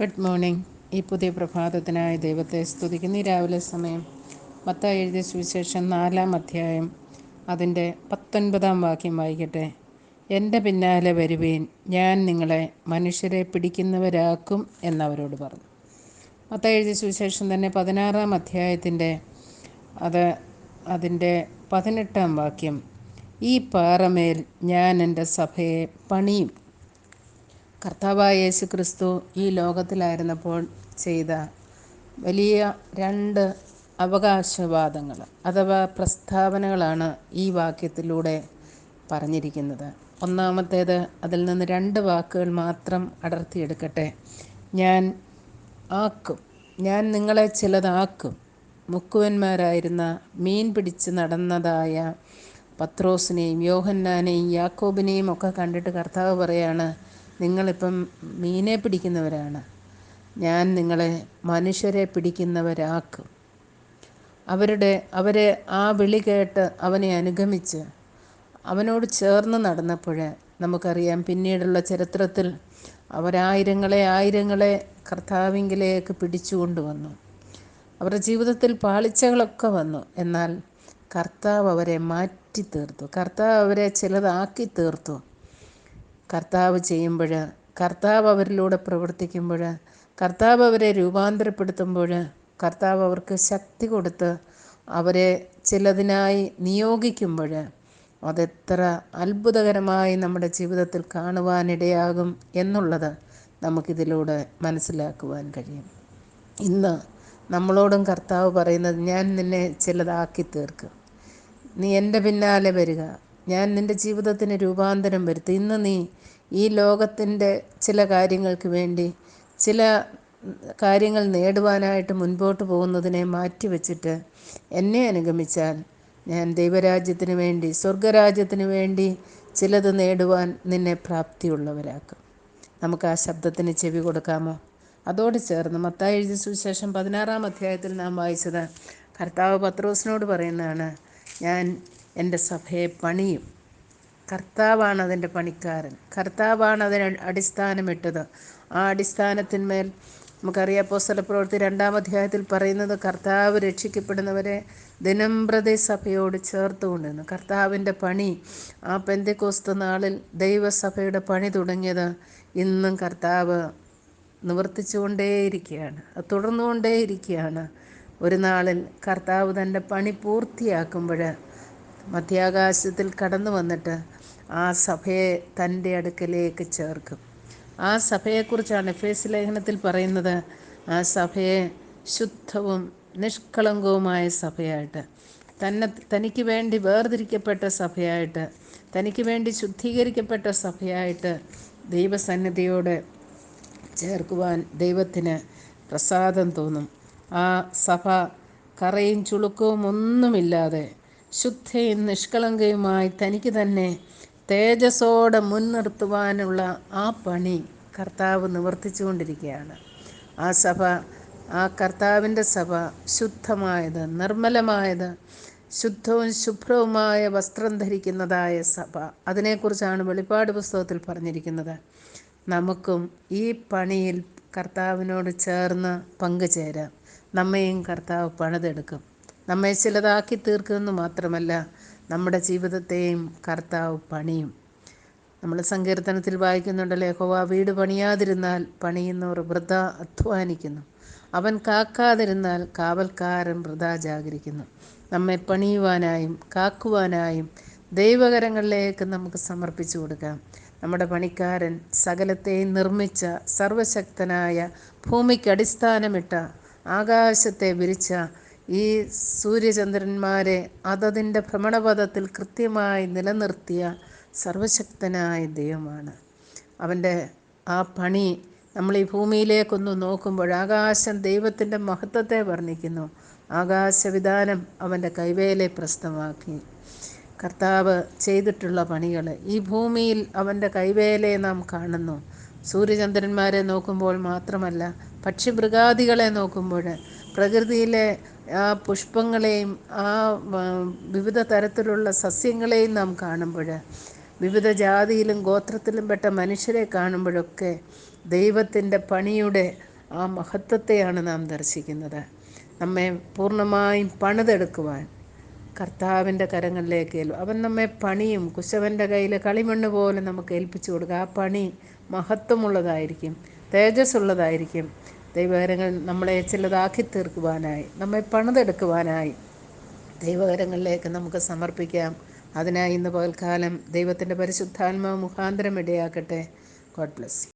Good morning ഈ പുതിയ പ്രഭാതത്തിനായി ദൈവത്തെ സ്തുതിക്കുന്ന. ഈ രാവിലെ സമയം മത്തായി എഴുതിയ സുവിശേഷം നാലാം അധ്യായം അതിന്റെ പത്തൊൻപതാം വാക്യം വായിക്കട്ടെ. എന്റെ പിന്നാലെ വരുവീൻ ഞാൻ നിങ്ങളെ മനുഷ്യരെ പിടിക്കുന്നവരാക്കും എന്നവരോട് പറഞ്ഞു. മത്തായി എഴുതിയ സുവിശേഷം തന്നെ പതിനാറാം അധ്യായത്തിന്റെ അത് അതിന്റെ പതിനെട്ടാം വാക്യം ഈ പാറമേൽ ഞാൻ എന്റെ സഭയെ പണിയും. കർത്താവായ യേശു ക്രിസ്തു ഈ ലോകത്തിലായിരുന്നപ്പോൾ ചെയ്ത വലിയ രണ്ട് അവകാശവാദങ്ങൾ അഥവാ പ്രസ്താവനകളാണ് ഈ വാക്യത്തിലൂടെ പറഞ്ഞിരിക്കുന്നത്. ഒന്നാമത്തേത് അതിൽ നിന്ന് രണ്ട് വാക്കുകൾ മാത്രം അടർത്തിയെടുക്കട്ടെ. ഞാൻ ആക്കും. ഞാൻ നിങ്ങളെ ചിലതാക്കും. മുക്കുവന്മാരായിരുന്ന മീൻ പിടിച്ച് നടന്നതായ പത്രോസിനെയും യോഹന്നാനെയും യാക്കോബിനെയും ഒക്കെ കണ്ടിട്ട് കർത്താവ് പറയാണ് നിങ്ങളിപ്പം മീനെ പിടിക്കുന്നവരാണ്. ഞാൻ നിങ്ങളെ മനുഷ്യരെ പിടിക്കുന്നവരാക്കും. അവരുടെ അവരെ ആ വിളി കേട്ട് അവനെ അനുഗമിച്ച് അവനോട് ചേർന്ന് നടന്നപ്പോൾ നമുക്കറിയാം പിന്നീടുള്ള ചരിത്രത്തിൽ അവരായിരങ്ങളെ ആയിരങ്ങളെ കർത്താവിങ്കിലേക്ക് പിടിച്ചു കൊണ്ടുവന്നു. അവരുടെ ജീവിതത്തിൽ പാളിച്ചകളൊക്കെ വന്നു. എന്നാൽ കർത്താവ് അവരെ മാറ്റി തീർത്തു കർത്താവ് അവരെ ചിലതാക്കി തീർത്തു കർത്താവ് ചെയ്യുമ്പോൾ കർത്താവ് അവരിലൂടെ പ്രവർത്തിക്കുമ്പോൾ കർത്താവ് അവരെ രൂപാന്തരപ്പെടുത്തുമ്പോൾ കർത്താവ് അവർക്ക് ശക്തി കൊടുത്ത് അവരെ ചിലതിനായി നിയോഗിക്കുമ്പോൾ അതെത്ര അത്ഭുതകരമായി നമ്മുടെ ജീവിതത്തിൽ കാണുവാനിടയാകും എന്നുള്ളത് നമുക്കിതിലൂടെ മനസ്സിലാക്കുവാൻ കഴിയും. ഇന്ന് നമ്മളോടും കർത്താവ് പറയുന്നത് ഞാൻ നിന്നെ ചിലതാക്കി തീർക്കും. നീ എന്റെ പിന്നാലെ വരിക. ഞാൻ നിന്റെ ജീവിതത്തിന് രൂപാന്തരം വരുത്തി. ഇന്ന് നീ ഈ ലോകത്തിന്റെ ചില കാര്യങ്ങൾക്ക് വേണ്ടി ചില കാര്യങ്ങൾ നേടുവാനായിട്ട് മുൻപോട്ട് പോകുന്നതിനെ മാറ്റിവെച്ചിട്ട് എന്നെ അനുഗമിച്ചാൽ ഞാൻ ദൈവരാജ്യത്തിന് വേണ്ടി സ്വർഗരാജ്യത്തിന് വേണ്ടി ചിലത് നേടുവാൻ നിന്നെ പ്രാപ്തിയുള്ളവരാക്കും. നമുക്ക് ആ ശബ്ദത്തിന് ചെവി കൊടുക്കാമോ? അതോട് ചേർന്ന് മത്തായി എഴുതിയ സുവിശേഷം പതിനാറാം അധ്യായത്തിൽ നാം വായിച്ചത് കർത്താവ് പത്രോസിനോട് പറയുന്നതാണ് ഞാൻ എന്റെ സഭയെ പണിയും. കർത്താവാണ് അതിന്റെ പണിക്കാരൻ. കർത്താവാണ് അതിന് അടിസ്ഥാനമിട്ടത്. ആ അടിസ്ഥാനത്തിന്മേൽ നമുക്കറിയാം പോസ്റ്റല പ്രവൃത്തി രണ്ടാം അധ്യായത്തിൽ പറയുന്നത് കർത്താവ് രക്ഷിക്കപ്പെടുന്നവരെ ദിനംപ്രതി സഭയോട് ചേർത്ത് കൊണ്ടിരുന്നു. കർത്താവിന്റെ പണി ആ പെന്തിക്കോസ്ത നാളിൽ ദൈവസഭയുടെ പണി തുടങ്ങിയത് ഇന്നും കർത്താവ് നിവർത്തിച്ചുകൊണ്ടേയിരിക്കുകയാണ് തുടർന്നുകൊണ്ടേയിരിക്കുകയാണ്. ഒരു നാളിൽ കർത്താവ് തന്റെ പണി പൂർത്തിയാക്കുമ്പോൾ മധ്യാകാശത്തിൽ കടന്നു വന്നിട്ട് ആ സഭയെ തന്റെ അടുക്കലേക്ക് ചേർക്കും. ആ സഭയെക്കുറിച്ചാണ് എഫേസ് ലേഖനത്തിൽ പറയുന്നത്. ആ സഭയെ ശുദ്ധവും നിഷ്കളങ്കവുമായ സഭയായിട്ട് തന്നെ തനിക്ക് വേണ്ടി വേർതിരിക്കപ്പെട്ട സഭയായിട്ട് തനിക്ക് വേണ്ടി ശുദ്ധീകരിക്കപ്പെട്ട സഭയായിട്ട് ദൈവസന്നിധിയോട് ചേർക്കുവാൻ ദൈവത്തിന് പ്രസാദം തോന്നും. ആ സഭ കറയും ചുളുക്കവും ഒന്നുമില്ലാതെ ശുദ്ധയും നിഷ്കളങ്കയുമായി തനിക്ക് തന്നെ തേജസ്സോടെ മുൻനിർത്തുവാനുള്ള ആ പണി കർത്താവ് നിവർത്തിച്ചുകൊണ്ടിരിക്കുകയാണ്. ആ സഭ ആ കർത്താവിന്റെ സഭ ശുദ്ധമായത് നിർമ്മലമായത് ശുദ്ധവും ശുഭ്രവുമായ വസ്ത്രം ധരിക്കുന്നതായ സഭ. അതിനെക്കുറിച്ചാണ് വെളിപ്പാട് പുസ്തകത്തിൽ പറഞ്ഞിരിക്കുന്നത്. നമുക്കും ഈ പണിയിൽ കർത്താവിനോട് ചേർന്ന് പങ്കുചേരാം. നമ്മയും കർത്താവ് പണിതെടുക്കും. നമ്മെ ചിലതാക്കി തീർക്കുമെന്ന് മാത്രമല്ല നമ്മുടെ ജീവിതത്തെയും കർത്താവ് പണിയും. നമ്മൾ സങ്കീർത്തനത്തിൽ വായിക്കുന്നുണ്ടല്ലോ യഹോവ വീട് പണിയാതിരുന്നാൽ പണിയുന്നവർ വൃത അധ്വാനിക്കുന്നു. അവൻ കാക്കാതിരുന്നാൽ കാവൽക്കാരൻ വൃത ജാഗരിക്കുന്നു. നമ്മെ പണിയുവാനായും കാക്കുവാനായും ദൈവകരങ്ങളിലേക്ക് നമുക്ക് സമർപ്പിച്ചു കൊടുക്കാം. നമ്മുടെ പണിക്കാരൻ സകലത്തെയും നിർമ്മിച്ച സർവശക്തനായ ഭൂമിക്ക് അടിസ്ഥാനമിട്ട ആകാശത്തെ വിരിച്ച ഈ സൂര്യചന്ദ്രന്മാരെ അതതിന്റെ ഭ്രമണപഥത്തിൽ കൃത്യമായി നിലനിർത്തിയ സർവശക്തനായ ദൈവമാണ്. അവന്റെ ആ പണി നമ്മൾ ഈ ഭൂമിയിലേക്കൊന്ന് നോക്കുമ്പോൾ ആകാശം ദൈവത്തിന്റെ മഹത്വത്തെ വർണിക്കുന്നു. ആകാശവിധാനം അവന്റെ കൈവേലെ പ്രസ്തമാക്കി കർത്താവ് ചെയ്തിട്ടുള്ള പണികൾ ഈ ഭൂമിയിൽ അവന്റെ കൈവേലയെ നാം കാണുന്നു. സൂര്യചന്ദ്രന്മാരെ നോക്കുമ്പോൾ മാത്രമല്ല പക്ഷിമൃഗാദികളെ നോക്കുമ്പോൾ പ്രകൃതിയിലെ ആ പുഷ്പങ്ങളെയും ആ വിവിധ തരത്തിലുള്ള സസ്യങ്ങളെയും നാം കാണുമ്പോൾ വിവിധ ജാതിയിലും ഗോത്രത്തിലും പെട്ട മനുഷ്യരെ കാണുമ്പോഴൊക്കെ ദൈവത്തിന്റെ പണിയുടെ ആ മഹത്വത്തെയാണ് നാം ദർശിക്കുന്നത്. നമ്മെ പൂർണമായും പണിതെടുക്കുവാൻ കർത്താവിന്റെ കരങ്ങളിലേക്ക് ഏൽ- അവൻ നമ്മെ പണിയും കുശവന്റെ കയ്യിൽ കളിമണ്ണ് പോലെ നമുക്ക് ഏൽപ്പിച്ചു കൊടുക്കുക. ആ പണി മഹത്വമുള്ളതായിരിക്കും തേജസ്സുള്ളതായിരിക്കും. ദൈവകരങ്ങൾ നമ്മളെ ചിലതാക്കി തീർക്കുവാനായി നമ്മെ പണിതെടുക്കുവാനായി ദൈവകരങ്ങളിലേക്ക് നമുക്ക് സമർപ്പിക്കാം. അതിനായി ഇന്ന് പകൽക്കാലം ദൈവത്തിന്റെ പരിശുദ്ധാത്മാവ് മുഖാന്തരം ഇടയാക്കട്ടെ. God bless.